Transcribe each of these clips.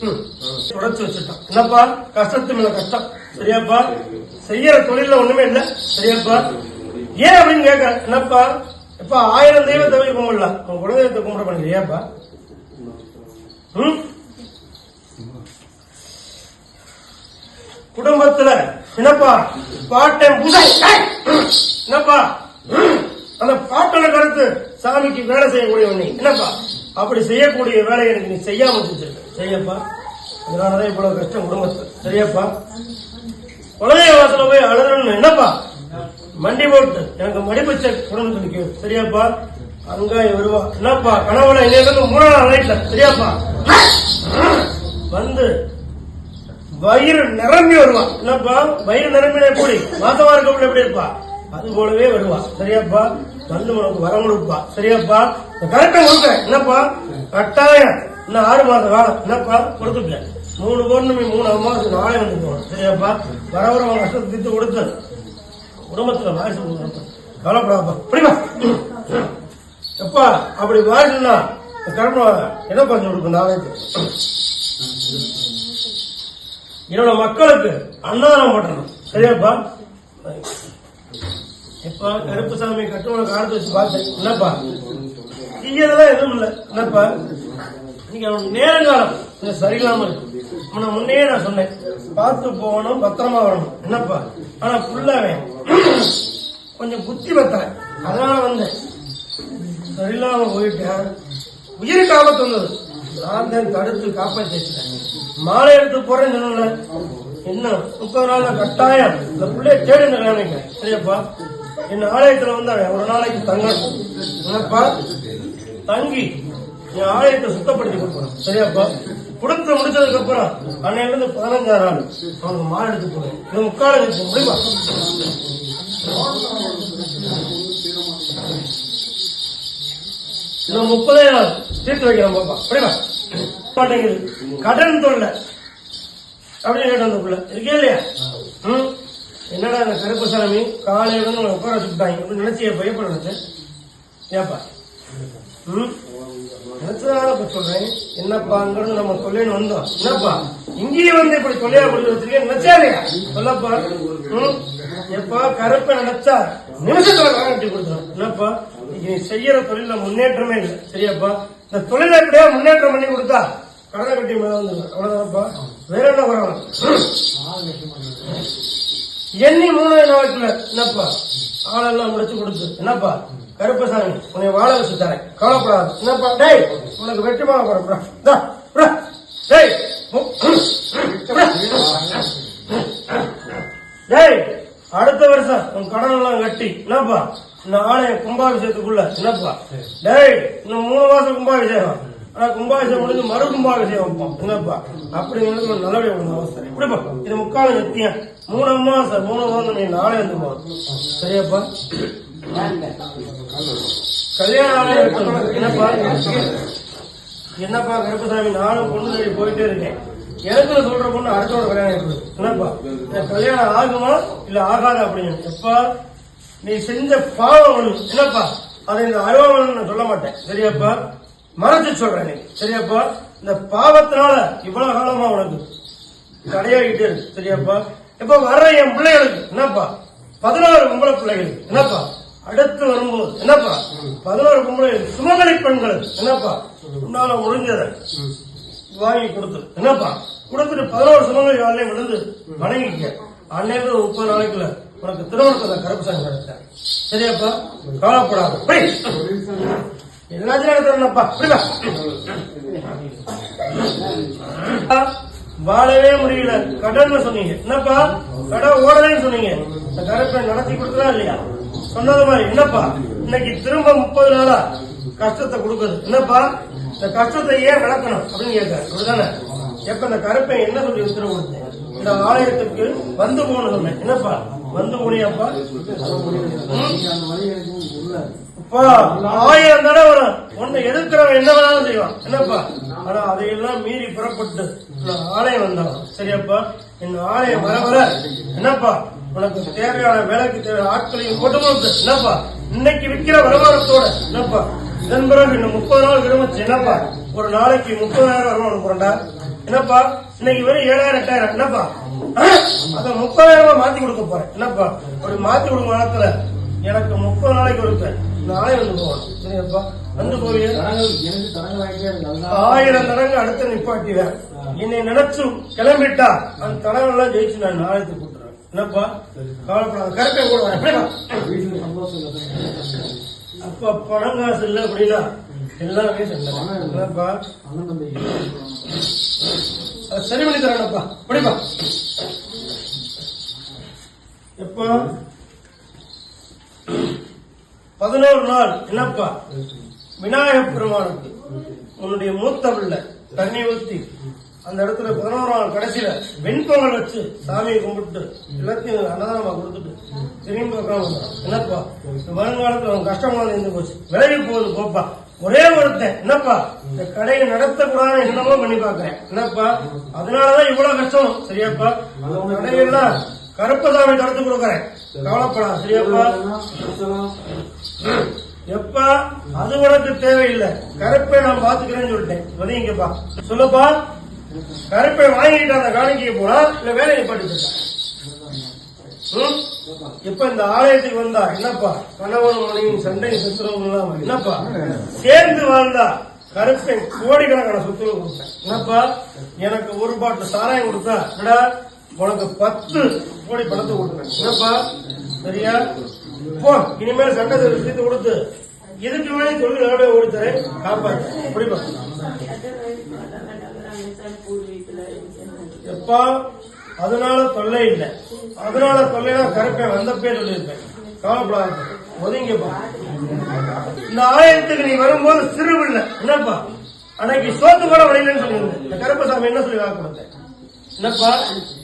தொடச்சு வச்சுட்டான் என்னப்பா? கஷ்டத்து மேல கஷ்டம். சரியாப்பா? செய்யற தொழில ஒண்ணுமே இல்ல. சரியாப்பா? ஏன் அப்படின்னு கேட்க என்னப்பா? இப்ப ஆயிரம் தெய்வத்தை போய் கும்பிடலாம் உன் குலதெய்வத்தை கும்பிட பண்ணி ம்? குடும்பத்துல என்னப்பா? பாட்டை புதை. என்னப்பா? அந்த பாட்டோட கருத்து சாமிக்கு வேலை செய்யக்கூடிய ஒண்ணு என்னப்பா? அப்படி செய்யக்கூடிய வேலையை எனக்கு நீ செய்யாம வச்சிருக்க. செய்யப்பா. இதனாலதான் இவ்வளவு கஷ்டம் குடும்பத்துல. சரியாப்பா? குலதெய்வ வாசல போய் அழுறன்னு என்னப்பா? மண்டி போட்டு எனக்கு மடிப்பச்ச குடும்பம் சொல்லி சரியாப்பா? அங்காய வருவா. என்னப்பா? கனவுல இன்னைக்கு மூணாவது நைட்ல சரியாப்பா? வந்து வயிறு நிரம்பி வருவா. என்னப்பா? வயிறு நிரம்பின எப்படி? மாசமா இருக்கவங்க எப்படி இருப்பா? அது போலவே வருவா. சரியாப்பா? வந்து உனக்கு வரம் கொடுப்பா சரியாப்பா? கரெக்டா கொடுக்குறேன் என்னப்பா? கட்டாயம். இன்னும் ஆறு மாதம் வேலை என்னப்பா? கொடுத்துட்டேன். மூணு பௌர்ணமி மூணு அம்மாவுக்கு நாளை வந்து போகணும். சரியாப்பா? வர வர உன் கஷ்டத்தை தீர்த்து கொடுத்து. குடும்பத்துல வாரிசு கொடுக்கணும். கவலைப்படாப்பா புரியுமா? எப்பா அப்படி வாரிசுன்னா கர்ம என்ன பண்ணி கொடுக்கும் நாளைக்கு? என்னோட மக்களுக்கு அன்னதானம் பண்ணணும். சரியாப்பா? இப்ப கருப்புசாமி கட்டுமலை காலத்து வச்சு பார்த்தேன் என்னப்பா? தீயதெல்லாம் எதுவும் இல்லை. என்னப்பா? நீங்க அவனுக்கு நேரங்காலம். கொஞ்சம் சரியில்லாம இருக்கு. உன்னை முன்னே நான் சொன்னேன். பார்த்து போகணும் பத்திரமா வரணும். என்னப்பா? ஆனா ஃபுல்லாவே கொஞ்சம் புத்தி பத்தல அதனால வந்தேன் சரியில்லாம போயிட்டேன் உயிருக்கு ஆபத்து வந்தது. நான் தான் தடுத்து காப்பாற்றிட்டேன் மாலை எடுத்து போறேன்னு சொன்னல என்ன? முப்பது நாள்ல கட்டாயம். இந்த பிள்ளைய தேடி நினைக்கிறேன். சரியாப்பா? என் ஆலயத்துல வந்து அவன் ஒரு நாளைக்கு தங்கப்பா என்னப்பா? தங்கி என் ஆலயத்தை சுத்தப்படுத்தி கொடுப்பான் சரியாப்பா? கொடுத்து முடிச்சதுக்கு அப்புறம் அன்னையில இருந்து பதினஞ்சாறு ஆள் அவனுக்கு மாலை எடுத்து போறேன் இது முக்கால வச்சு முடியுமா? இன்னும் முப்பதே நாள் தீர்த்து வைக்கிறோம் பாப்பா. புரியுமா மாட்டேங்குது. கடன் தொல்லை. அப்படின்னு கேட்டு அந்த இருக்கே இல்லையா? ம்? என்னடா இந்த கருப்புசாமி காலையில இருந்து உங்களை உட்கார வச்சுட்டாங்க அப்படின்னு நினைச்சிய பயப்பட நினைச்சேன் ஏப்பா? ம்? நினைச்சதால இப்ப சொல்றேன். என்னப்பாங்கிறது நம்ம சொல்லின்னு வந்தோம். என்னப்பா? இங்கேயே வந்து இப்படி சொல்லியா கொடுத்து வச்சிருக்கேன் நினைச்சா இல்லையா சொல்லப்பா. ம்? எப்பா கருப்பை நினைச்சா நிமிஷத்துல காட்டி கொடுத்துரும். என்னப்பா? நீ செய்யற தொழில முன்னேற்றமே இல்லை. சரியாப்பா? இந்த தொழில எப்படியா முன்னேற்றம் பண்ணி கொடுத்தா கடனை கட்டி மேல வந்துடும் அவ்வளவுதான்ப்பா? வேற என்ன வரணும் எண்ணி மூணாவது நாளைக்குள்ள என்னப்பா? ஆளெல்லாம் முடிச்சு கொடுத்து. என்னப்பா? கருப்பசாமி உன்னை வாழ வச்சு தரேன். கவலைப்படாது. என்னப்பா? டேய் உனக்கு வெற்றிமாக போறேன் டேய் டேய் அடுத்த வருஷம் உன் கடன் எல்லாம் கட்டி. என்னப்பா? இந்த ஆலய கும்பாபிஷேகத்துக்குள்ள. என்னப்பா? டேய் இன்னும் மூணு மாசம் கும்பாபிஷேகம். ஆனா கும்பாபிஷேகம் முடிஞ்சு மறு கும்பாபிஷேகம் வைப்போம். என்னப்பா? அப்படிங்கிறது ஒரு நல்லபடியா ஒரு அவசரம்? இப்படிப்பா இது முக்கால நித்தியம். மூணு மாசம் மூணு மாசம் நீ நாளே வந்து போகும் சரியாப்பா? கல்யாண ஆலயம் என்னப்பா? என்னப்பா கருப்பசாமி? நானும் பொண்ணு தேடி போயிட்டே இருக்கேன். எனக்கு சொல்ற பொண்ணு அடுத்தோட கல்யாணம் இருக்குது என்னப்பா? கல்யாணம் ஆகுமா இல்ல ஆகாது அப்படின்னு? எப்பா? நீ செஞ்ச பாவம் என்னப்பா? அதை இந்த அழுவாமன்னு நான் சொல்ல மாட்டேன். சரியாப்பா? மறைச்சு சொல்றேன். சரியாப்பா? இந்த பாவத்தினால இவ்வளவு காலமா உனக்கு? கடையாகிட்டே இருக்கு. சரியாப்பா? இப்ப வர்ற என் பிள்ளைகளுக்கு? என்னப்பா? பதினாறு பொம்பளை பிள்ளைகள் என்னப்பா? அடுத்து வரும்போது என்னப்பா? பதினாறு பொம்பளை சுமங்கலி பெண்கள் என்னப்பா? உன்னால முடிஞ்சத வாங்கி கொடுத்து. என்னப்பா? கொடுத்துட்டு பதினோரு சுமங்கலி வாழ்லையும் விழுந்து வணங்கிக்க. அன்னைக்கு முப்பது நாளைக்குள்ள உனக்கு திருமணத்தை கருப்பு சாமி கிடைச்சேன் சரியாப்பா? கவலைப்படாத. எல்லாத்தையும் நடத்துறேன்ப்பா வாழவே முடியல. கடன்னு சொன்னீங்க. என்னப்பா? கடை ஓடலன்னு சொன்னீங்க. இந்த கருப்பை நடத்தி கொடுத்ததா இல்லையா? சொன்னது மாதிரி. என்னப்பா? இன்னைக்கு திரும்ப முப்பது நாளா கஷ்டத்தை கொடுக்குது. என்னப்பா? இந்த கஷ்டத்தை ஏன் விளக்கணும் அப்படின்னு கேட்க அப்படிதானே? எப்ப இந்த கருப்பை என்ன சொல்லி உத்தரவு கொடுத்தேன்? இந்த ஆலயத்துக்கு வந்து போன சொன்னேன். என்னப்பா? வந்து போனியாப்பா? அப்பா, ஆயிரம் தடவை வரும் எதிர்க்கிறவன் என்ன வேணாலும் செய்வான். என்னப்பா? ஆனா அதையெல்லாம் மீறி புறப்பட்டு நான் ஆலயம் வந்தான் சரியாப்பா இந்த ஆலயம் வர வர என்னப்பா? உனக்கு தேவையான வேலைக்கு தேவையான ஆட்களையும் போட்டு என்னப்பா? இன்னைக்கு விற்கிற வருமானத்தோட என்னப்பா? இதன் பிறகு இன்னும் முப்பது நாள் விரும்பிச்சு என்னப்பா? ஒரு நாளைக்கு முப்பதாயிரம் வருமானம் போறா என்னப்பா? இன்னைக்கு வெறும் ஏழாயிரம் எட்டாயிரம் என்னப்பா? அத முப்பதாயிரமா மாத்தி கொடுக்க போறேன். என்னப்பா? அப்படி மாத்தி கொடுக்க நேரத்துல எனக்கு முப்பது நாளைக்கு ஒருத்தன். நாளை வந்து போவான் சரியாப்பா? வந்து போவிய ஆயிரம் தடங்க அடுத்து நிப்பாட்டிவேன் என்னை நினைச்சு கிளம்பிட்டா அந்த தடவை எல்லாம் ஜெயிச்சு நான் நாளைக்கு கூட்டுறேன் என்னப்பா? கவலைப்படாத கூட? வீட்டுல சந்தோஷம் அப்ப பணம் காசு இல்ல அப்படின்னா எல்லாமே என்னப்பா? சரி பண்ணி தரேன்ப்பா படிப்பா எப்போ? பதினோரு நாள் என்னப்பா? விநாயகப் பெருமானுக்கு. உன்னுடைய மூத்த பிள்ளை தண்ணி ஊத்தி. அந்த இடத்துல பதினோரு நாள் கடைசியில வெண்பொங்கல் வச்சு சாமியை கும்பிட்டு எல்லாத்தையும் அன்னதானமா கொடுத்துட்டு திரும்பி உட்காந்து என்னப்பா? இந்த வருங்காலத்துல அவன் கஷ்டமா இருந்து போச்சு. விலகி போகுது போப்பா. ஒரே ஒருத்தன். என்னப்பா? இந்த கடையை நடத்தக்கூடாது என்னமோ பண்ணி பாக்குறேன் என்னப்பா? அதனாலதான் இவ்வளவு கஷ்டம். சரியாப்பா? கடையெல்லாம் கருப்பசாமி தடுத்து கொடுக்கறேன். கவலைப்படா சரியாப்பா? எப்பா அது உனக்கு தேவையில்லை. கருப்பை நான் பாத்துக்கிறேன்னு சொல்லிட்டேன். வதீங்கப்பா சொல்லுப்பா கருப்பை வாங்கிட்டு அந்த காணிக்கையை போனா இல்ல வேலையை படிச்சுட்டா இப்ப இந்த ஆலயத்துக்கு வந்தா என்னப்பா? கணவன் மனைவியின் சண்டை சத்துருவம் இல்லாம என்னப்பா? சேர்ந்து வாழ்ந்தா கருப்பை கோடிக்கணக்கான சொத்துக்கள் கொடுத்தேன் என்னப்பா? எனக்கு ஒரு பாட்டு சாராயம் கொடுத்தா என்னடா? உனக்கு பத்து கோடி பணத்தை கொடுக்குறேன். என்னப்பா? சரியா? போ இனிமேல் சண்டை தீர்த்து கொடுத்து இதுக்கு மேலே தொழில் நல்லபடியா ஓடித்தரேன் காப்பாற்று புரியுமா? எப்பா? அதனால தொல்லை இல்லை. அதனால தொல்லைனா கரெக்டா வந்தப்பே சொல்லியிருப்பேன். கவலைப்படாத. ஒதுங்கப்பா. இந்த ஆலயத்துக்கு நீ வரும்போது சிறுவில்லை என்னப்பா? அன்னைக்கு சோத்து கூட வழியிலன்னு சொல்லியிருந்தேன். இந்த கருப்பசாமி என்ன சொல்லி வாக்கு கொடுத்தேன்? என்னப்பா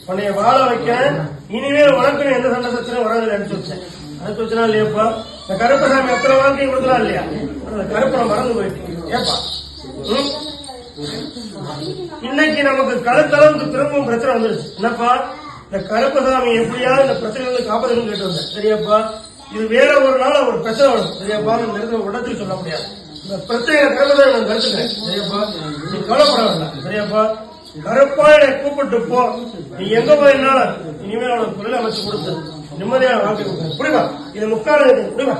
உன்னைய வாழ வைக்கிறேன். இனிமேல் உனக்கு எந்த சண்டை சச்சனையும் வராது நினைச்சு வச்சேன் அனுப்பிச்சு வச்சனா இல்லையாப்பா இந்த கருப்பசாமி எத்தனை வாழ்க்கையும் கொடுக்கலாம் இல்லையா? அந்த கருப்பனை மறந்து போயிட்டு ஏப்பா? ம்? இன்னைக்கு நமக்கு கழுத்தளவுக்கு திரும்பவும் பிரச்சனை வந்துருச்சு. என்னப்பா? இந்த கருப்பசாமி எப்படியாவது இந்த பிரச்சனை வந்து கேட்டு வந்தேன் சரியாப்பா? இது வேற ஒரு நாள் ஒரு பிரச்சனை வரும். சரியாப்பா? இந்த நேரத்தில் உடச்சு சொல்ல முடியாது. இந்த பிரச்சனை கருப்பசாமி நான் கருத்துக்கிறேன். சரியாப்பா? நீ கவலைப்பட வேண்டாம். சரியாப்பா? கருப்பாயனை கூப்பிட்டு போ. நீ எங்க போயிருந்தாலும் இனிமேல் அவனுக்கு தொழில் அமைச்சு கொடுத்து நிம்மதியான வாழ்க்கை கொடுக்க புரியுமா இது முக்கால புரியுமா